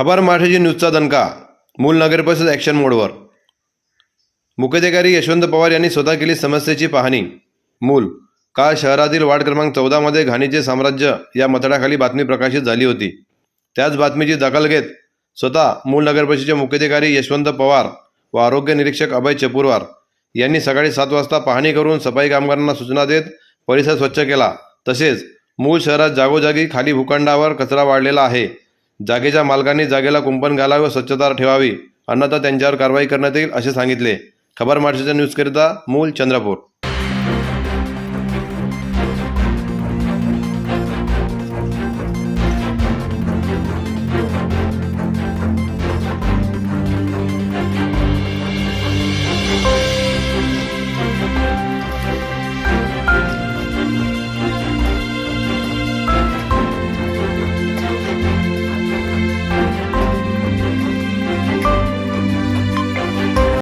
खबर मराठीची न्यूजचा दणका. मूल नगरपरिषद ॲक्शन मोडवर. मुख्याधिकारी यशवंत पवार यांनी स्वतः केली समस्येची पाहणी. मूल काल शहरातील वार्ड क्रमांक चौदामध्ये घाणीचे साम्राज्य या मतळाखाली बातमी प्रकाशित झाली होती. त्याच बातमीची दखल घेत स्वतः मूल नगरपरिषदेचे मुख्याधिकारी यशवंत पवार व आरोग्य निरीक्षक अभय चपूरवार यांनी सकाळी सात वाजता पाहणी करून सफाई कामगारांना सूचना देत परिसर स्वच्छ केला. तसेच मूळ शहरात जागोजागी खाली भूखंडावर कचरा वाढलेला आहे. जागेच्या मालकांनी जागेला कुंपण घालावे व स्वच्छता ठेवावी. अन्यथा त्यांच्यावर कारवाई करण्यात येईल असे सांगितले. खबर महाराष्ट्राच्या न्यूजकरिता मूल चंद्रपूर.